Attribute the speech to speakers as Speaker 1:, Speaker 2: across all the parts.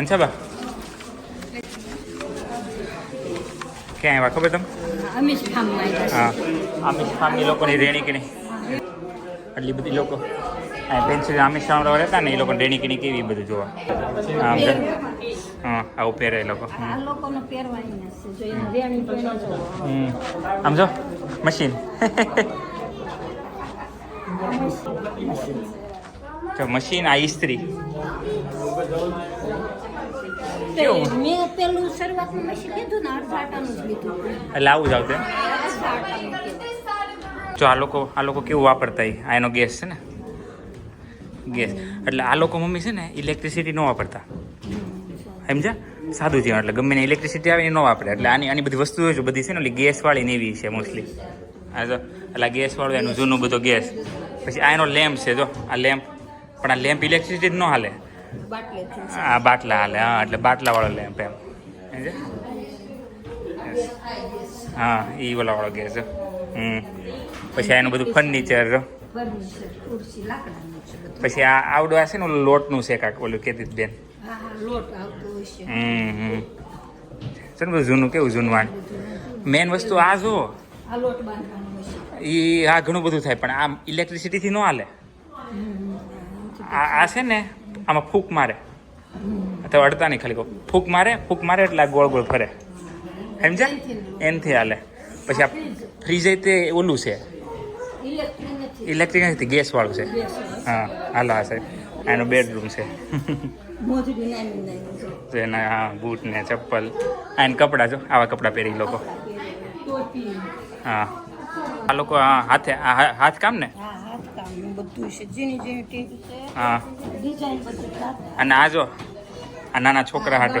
Speaker 1: અંછાબા ક્યાં આવ્યા ખબર તમે
Speaker 2: અમીશ ઠામમાં આવ્યા
Speaker 1: હા આમિષ ફામની લોકોની રેણી કીણી આટલી બધી લોકો આ પેન્સિલ આમિષ ફામ રહેતા ને એ લોકોની રેણી કીણી કેવી બધું જોવા આમ. હા આવું પહેરે એ લોકો. આમ જો મશીન મશીન આ ઇસ્ત્રી
Speaker 2: મેં પેલું શરૂઆતમાં મશીન લીધું ને અડધા આટાનું જ લીધું.
Speaker 1: એટલે આવું જ આવતું. જો આ લોકો આ લોકો કેવું વાપરતા આ એનો ગેસ છે ને? ગેસ. એટલે આ લોકો મમ્મી છે ને ઇલેક્ટ્રિસિટી ન વાપરતા. સમજ્યા? સાદું જીવન એટલે ગમે ઇલેક્ટ્રિસિટી આવે એ ન વાપરે. એટલે આની આની બધી વસ્તુઓ છે બધી છે ને ગેસવાળી ને એવી છે મોસ્ટલી આ જો એટલે આ ગેસવાળું એનું જૂનું બધો ગેસ. પછી આ એનો લેમ્પ છે જો આ લેમ્પ. પણ આ લેમ્પ ઇલેક્ટ્રિસિટી ન હાલે. આ બાટલા હાલે હા એટલે બાટલાવાળો લેમ્પ એમ હા એ ઓલાવાળો ગેસ હમ. પછી એનું બધું ફર્નિચર પછી આ આવડું આ છે ને ઓલું લોટનું છે કાંક ઓલું કહેતી હતી બેન.
Speaker 2: હા હા
Speaker 1: હમ હમ. છે ને બધું જૂનું કેવું જૂનું આ મેન વસ્તુ આ જો એ આ ઘણું બધું થાય પણ આ ઇલેક્ટ્રિસિટીથી ન હાલે. આ છે ને આમાં ફૂંક મારે. અથવા અડતા નહીં ખાલી કહું. ફૂંક મારે ફૂંક મારે એટલે ગોળ ગોળ ફરે. સમજ્યા? એનથી હાલે. પછી આ ફ્રીજ તે ઓલું છે.
Speaker 2: ઇલેક્ટ્રિક નથી,
Speaker 1: ગેસવાળું ગેસ વાળું છે. હા, હાલો હા સાહેબ. એનો બેડરૂમ છે. એના હા, બૂટ ને ચપ્પલ. એને કપડાં જો, આવા કપડાં પહેરી લોકો હા. આ લોકો હાથે હાથ કામ ને?
Speaker 2: હા બધું છે. ઝીણી ઝીણી ટીવી છે.
Speaker 1: હા.
Speaker 2: ડિઝાઇન બધી
Speaker 1: અને આ જો આ નાના છોકરા હાટે.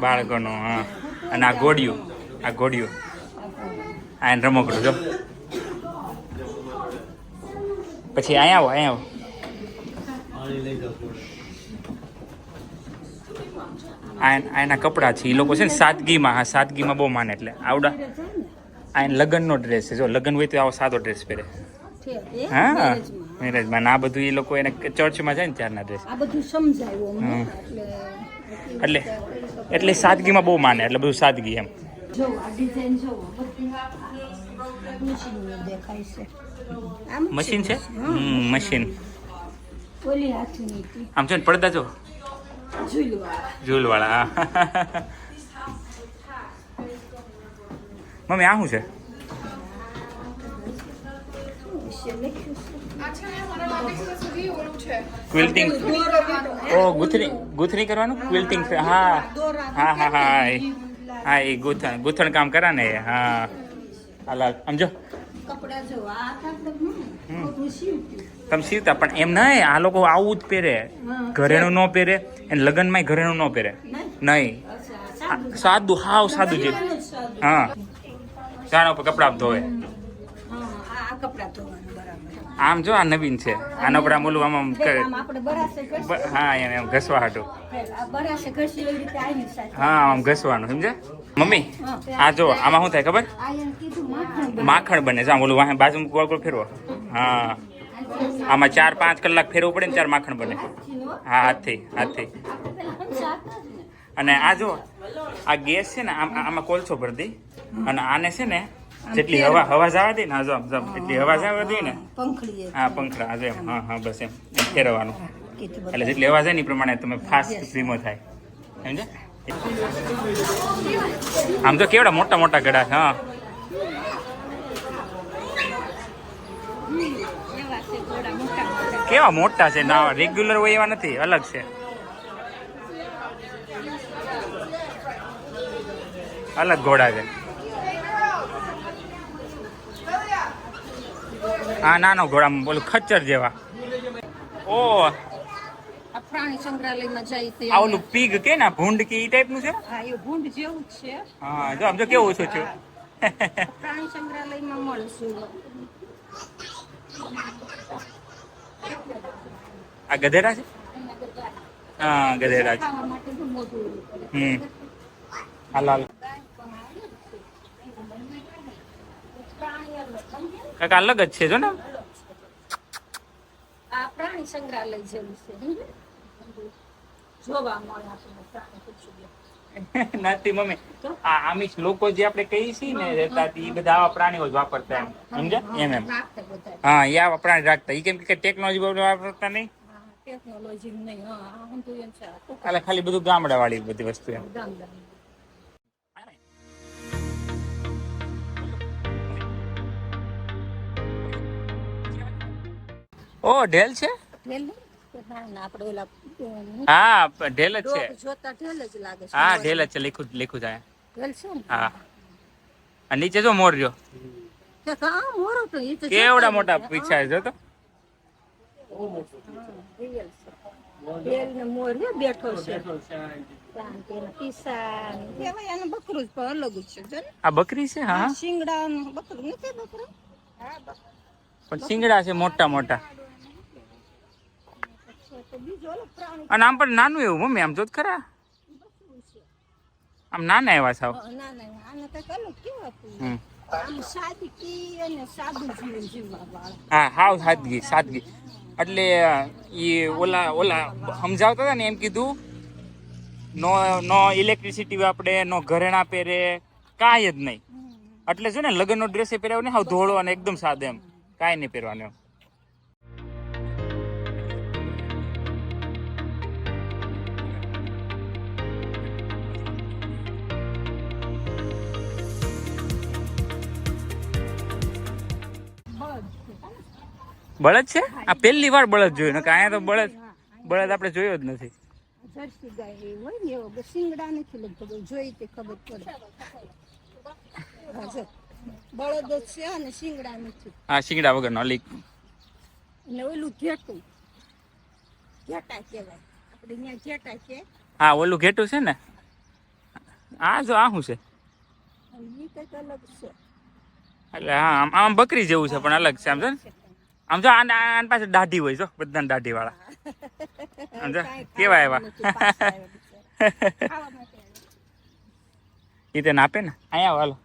Speaker 1: બાળકોનું હા. અને આ ગોડિયું આ ગોડિયું આ એને રમકડું જો. પછી અહીંયા આવો અહીંયા આવો. આ એન- કપડાં છે. એ લોકો છે ને સાદગીમાં હા સાદગીમાં બહુ માને એટલે. આવડા. આ લગ્નનો ડ્રેસ છે. જો લગ્ન હોય તો આવો સાદો ડ્રેસ પહેરે. હા.
Speaker 2: મેરેજમાં.
Speaker 1: ના આ બધું એ લોકો એને ચર્ચમાં જાય ને ત્યારના ડ્રેસ
Speaker 2: આ બધું સમજાયું એટલે
Speaker 1: એટલે સાદગીમાં બહુ માને એટલે બધું સાદગી એમ.
Speaker 2: જો આ ડિઝાઇન જો દેખાય છે.
Speaker 1: મશીન છે મશીન
Speaker 2: ઓલી હાથની
Speaker 1: આમ છે ને પડદા જો?
Speaker 2: ઝૂલવાળા.
Speaker 1: ઝૂલવાળા મમ્મી આ શું છે? ક્વિલ્ટિંગ ઓ ગુથણી ગુથણી કરવાનું? ક્વિલ્ટિંગ હા હા. હા હા એ- હા એ ગૂંથણ ગૂંથણ કામ કરા ને હા. હાલા સમજો?
Speaker 2: કપડા જો આ કાપડ
Speaker 1: હમ. તમે સીવતા પણ એમ નહીં આ લોકો આવું જ પહેરે. ઘરેણું ન પહેરે એને લગ્નમાં ઘરેણું ન પહેરે.
Speaker 2: નહીં?
Speaker 1: નહીં.
Speaker 2: સાદું.
Speaker 1: હાવ સાદું જે. હા. જાણા ઉપર કપડાં ધોવે.
Speaker 2: હા, આ આ કપડા બરાબર
Speaker 1: આમ જો આ નવીન છે. આનો પર આમ ઓલું આમ આમ
Speaker 2: આમ આપણે
Speaker 1: હા એમ એમ ઘસવા હાટું. હા આમ ઘસવાનું સમજે મમ્મી આ જો આમાં શું થાય ખબર?
Speaker 2: માખણ બને.
Speaker 1: છે આમ ઓલું વાહે બાજુ ગોળ ગોળ ફેરવો. હા. આમાં ચાર પાંચ કલાક ફેરવું પડે ને ચાર માખણ બને. હા હાથથી હાથથી.
Speaker 2: આપણે.
Speaker 1: અને આ જો આ ગેસ છે ને આમ આમાં કોલસો ભરતી અને આને છે ને જેટલી હવા હવા જવા દે ને આ જમ આમ, જો એટલી હવા જવા દે ને.
Speaker 2: પંખડી
Speaker 1: હા પંખડા આજે હા. હા બસ એમ ફેરવવાનું. એટલે જેટલી હવા જાય ને પ્રમાણે તમે ફાસ્ટ ધીમો થાય. સમજે આમ તો કેવડા મોટા મોટા ગડા છે હા. કેવા મોટા છે? ના રેગ્યુલર હોય એવા નથી અલગ છે. અલગ ઘોડા છે. આ નાનો ઘોડા બોલું ખચ્ચર જેવા. ઓ.
Speaker 2: પ્રાણી સંગ્રહાલયમાં જાય તે
Speaker 1: આ ઓલું પીગ કે ના ભૂંડ કે ઈ ટાઈપનું છે?
Speaker 2: હા એ ભૂંડ જેવું જ છે.
Speaker 1: હા જો આમ જો કેવું ઓછું છું
Speaker 2: પ્રાણી સંગ્રહાલયમાં મળશું.
Speaker 1: આ ગધેડા છે? હા ગધેડા છે. હમ. હાલ હાલ
Speaker 2: પ્રાણી અલગ
Speaker 1: જ છે જો ને.
Speaker 2: આ પ્રાણી સંગ્રહાલય જેવું છે જોવા મળે આપણને
Speaker 1: નથી મમ્મી આ આમિષ લોકો જે આપણે કહીએ છીએ ને રહેતા એ બધા આવા પ્રાણીઓ જ વાપરતા એમ. એમ હા એ આવા પ્રાણી રાખતા. એ કેમ કે ટેકનોલોજી વાપરતા નહીં?
Speaker 2: ટેકનોલોજી નહીં હા હું તો એમ છે. આ તો
Speaker 1: એટલે ખાલી બધું ગામડા વાળી બધી વસ્તુ એમ. ઓ ઢેલ છે? હા ઢેલ જ છે.
Speaker 2: જ
Speaker 1: હા ઢેલ જ છે લીખું લીખું થાય. હા. અને નીચે જો મોર
Speaker 2: તો
Speaker 1: કેવડા મોટા પીછા જો તો.
Speaker 2: જ
Speaker 1: આ બકરી છે હા?
Speaker 2: શિંગડા બકરું નથી બકરું?
Speaker 1: પણ શિંગડા છે મોટા મોટા
Speaker 2: છે તો બીજો અલગ પ્રાણી
Speaker 1: અને આમ પણ નાનું એવું મમ્મી આમ જોત ખરા? આમ નાના એવા સાવ.
Speaker 2: હા,
Speaker 1: હાવ સાદગી સાદગી. એટલે એ ઓલા ઓલા સમજાવતા હતા ને એમ કીધું નો નો ઇલેક્ટ્રિસિટી વાપરે નો ઘરેણા પહેરે કાંઈ જ નહીં. એટલે છે ને લગ્નનો ડ્રેસ પહેર્યો ને હાવ ધોળો અને એકદમ સાદો એમ. કાંઈ નહીં પહેરવાનું એમ. બળદ છે? આ પહેલી વાર બળદ જોયું ને અહીંયા તો બળદ બળદ આપણે જોયો જ નથી.
Speaker 2: જર્સી ગાય હોય ને એવો શિંગડા નથી લગભગ જોઈ તે ખબર પડે. બળદ છે અને શિંગડા નથી.
Speaker 1: શિંગડા વગરનો લીક.
Speaker 2: ઓલું ઘેટું. ઘેટા કહેવાય. આપણે અહીંયા ઘેટા છે
Speaker 1: હા ઓલું ઘેટું છે ને? આ જો આ શું છે?
Speaker 2: કંઈક અલગ છે.
Speaker 1: એટલે હા આમ આમ બકરી જેવું છે પણ અલગ છે આમ ને? આમ જો આને આની પાસે દાઢી હોય જો બધા દાઢી વાળા આમ જો કેવા
Speaker 2: એવા.
Speaker 1: એ તેને આપે ને? અહીંયા હાલો.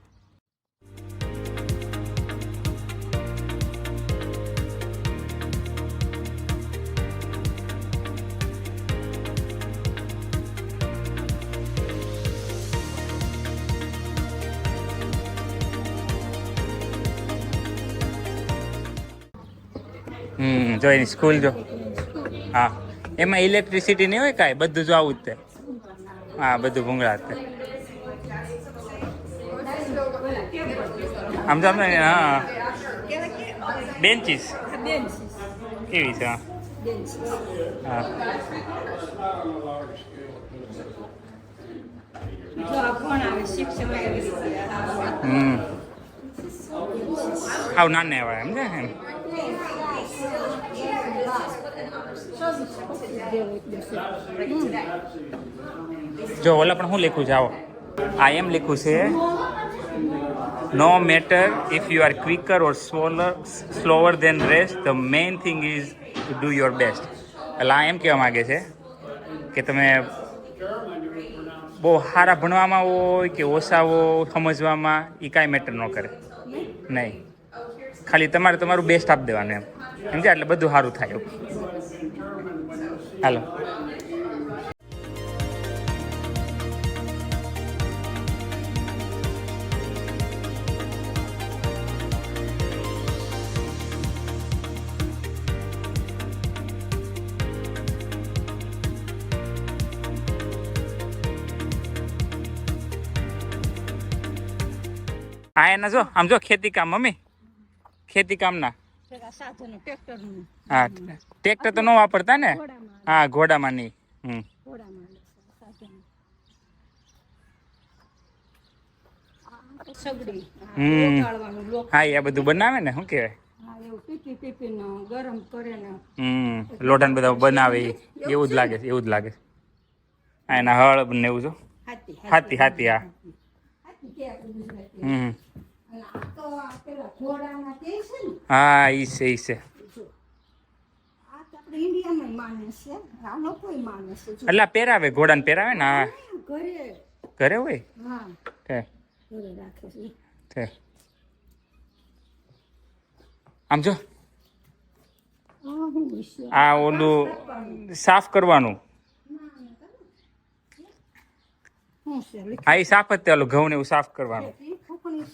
Speaker 1: જો એની સ્કૂલ જો. હા. એમાં ઇલેક્ટ્રિસિટી નહીં હોય કાંઈ, બધું જો આવું જ તે. હા, બધું ભૂંગળા તે. આમ તો આપણે, હા બેન્ચીસ કેવી છે, હા? હમ. આવું નાના એવા એમ છે એમ? જો, ઓલા પણ હું લખું છે? આવો. આ એમ લખ્યું છે no matter if you are quicker or slower slower than rest the main thing is to do your best એટલે આ એમ કહેવા માગે છે કે તમે બહુ સારા ભણવામાં હોય કે ઓછા હો સમજવામાં એ કાંઈ મેટર ન કરે. નહીં. ખાલી તમારે તમારું બેસ્ટ આપી દેવાનું એમ. સમજ્યા એટલે બધું સારું થાય. હાલો. આ એના જો આમ જો ખેતી કામ મમ્મી. ખેતી કામના. હા ટ્રેક્ટર તો ન વાપરતા ને? હા ઘોડામાં નહીં હમ. હા એ આ બધું બનાવે ને શું કહેવાય?
Speaker 2: હા ગરમ કરે ને
Speaker 1: હમ લોઢાને બધા બનાવે એવું જ લાગે છે એવું જ લાગે છે. આ એના હળ ને એવું જો
Speaker 2: હાથી
Speaker 1: હાથી હા. હમ. હા ઈ છે ઈ છે
Speaker 2: જો આ તો આપણે ઇન્ડિયામાં માને છે આ લોકોય માને છે જો
Speaker 1: એટલે આ પહેરાવે ઘોડાને પહેરાવે ને?
Speaker 2: ઘરે.
Speaker 1: ઘરે હોય?
Speaker 2: હા.
Speaker 1: આમ જો.
Speaker 2: આ
Speaker 1: આ ઓલું સાફ કરવાનું. હા એ સાફ જ ઓલું ઘઉં ને એવું સાફ કરવાનું.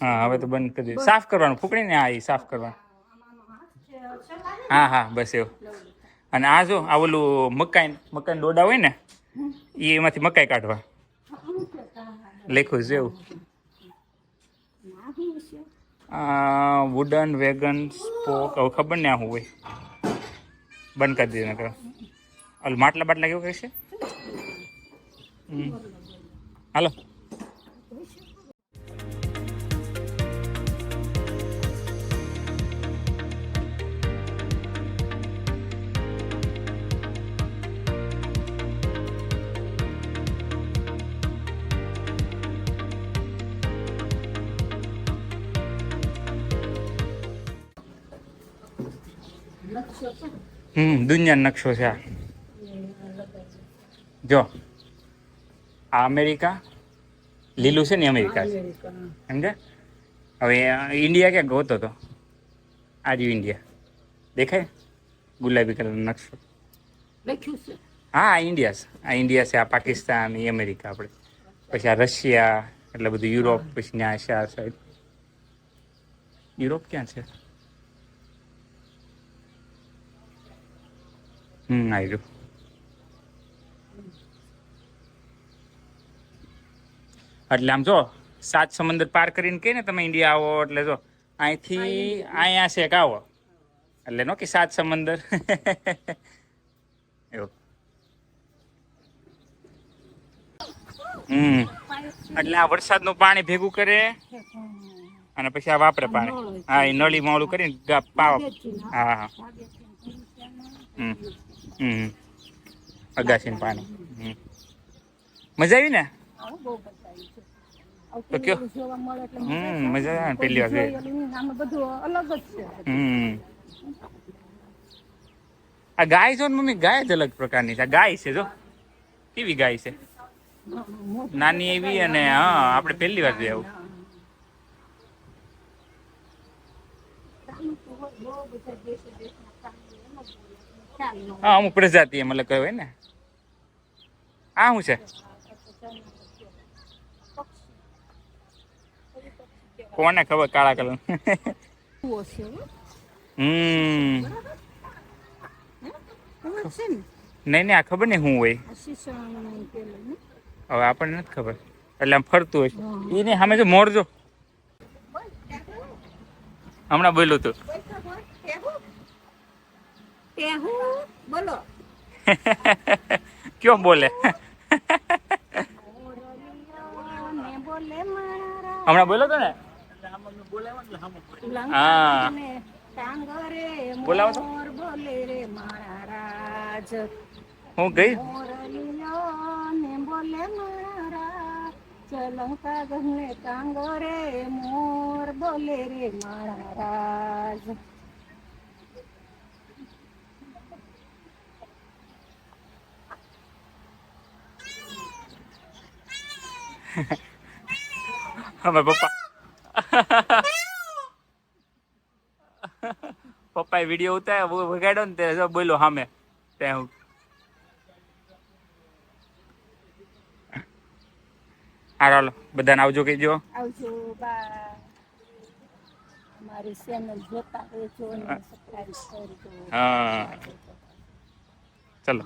Speaker 1: હા હવે તો બંધ કરી સાફ કરવાનું ફૂકડીને એ સાફ કરવાનું. હા હા બસ એવું. અને આ જો આ ઓલું મકાઈ મકાઈ ડોડા હોય ને એ એમાંથી મકાઈ કાઢવા.
Speaker 2: લખ્યું છે
Speaker 1: એવું. વુડન વેગન સ્પોક હવે ખબર ને આ હોય? બંધ કરી દીધું કરો ઓલું માટલા બાટલા કેવું કહેશે? છે હાલો. હમ દુનિયાનો નકશો છે આ. જો આ અમેરિકા લીલું છે ને અમેરિકા છે. સમજે હવે ઇન્ડિયા ક્યાં ગોતો તો. આજ ઇન્ડિયા. દેખાય? ગુલાબી કલરનો નકશો. હા આ ઇન્ડિયા છે. આ ઇન્ડિયા છે આ પાકિસ્તાન એ અમેરિકા આપણે. પછી આ રશિયા એટલે બધું યુરોપ પછી ત્યાં આ સાઈડ. યુરોપ ક્યાં છે? હમ આવ્યું એટલે આમ જો સાત સમંદર પાર કરીને કે ને તમે ઇન્ડિયા આવો એટલે જો અહીંથી અહીંયા છે આવો? એટલે નો કે સાત સમંદર. એવું. હમ. એટલે આ વરસાદનું પાણી ભેગું કરે અને પછી આ વાપરે પાણી. હા એ નળી મોડું કરીને પાવ. હા હા. હમ. હમ. અગાસીનું પાણી. મજા આવી ને? તો કયો?
Speaker 2: પેલું
Speaker 1: હમ મજા આવે વાર
Speaker 2: અલગ જ છે.
Speaker 1: હમ. આ ગાય છે મમ્મી? ગાય જ અલગ પ્રકારની છે. આ ગાય છે જો. કેવી ગાય છે? નાની એવી અને હા આપણે પહેલી વાર જોઈ આવું.
Speaker 2: બહુ બધા દેશે કામ હોય, એમાં જ બોલે. ખ્યાલ ન હોય.
Speaker 1: હા અમુક પ્રજાતિ મતલબ કહેવાય ને. આ શું છે? કોને ખબર કાળા કલર?
Speaker 2: હો.
Speaker 1: હમ. નહીં નહીં આ ખબર નહીં શું હોય. હવે આપણને નથી ખબર. એટલે આમ ફરતું હોય એ નહીં સામે જો મોર જો હમણાં બોલ્યું હતું?
Speaker 2: ટેહુ? બોલો.
Speaker 1: કયો બોલે?
Speaker 2: ને બોલે મારા
Speaker 1: હમણાં બોલો હતો ને હા. બોલાવો તો. હું ગઈ?
Speaker 2: ને ગહને ટાંગરે મોર બોલે રે મારા રાજ
Speaker 1: અમે પપ્પા પપ્પાએ વીડિયો ઉતાર્યો વગાડ્યો ને તે બોલ્યો સામે ત્યાં હું. હાલો હાલો. બધાને આવજો કહેજો
Speaker 2: આવજો બા મારી ચેનલ જોતા રહેજો અને સબસ્ક્રાઇબ કરજો.
Speaker 1: હા. ચલો.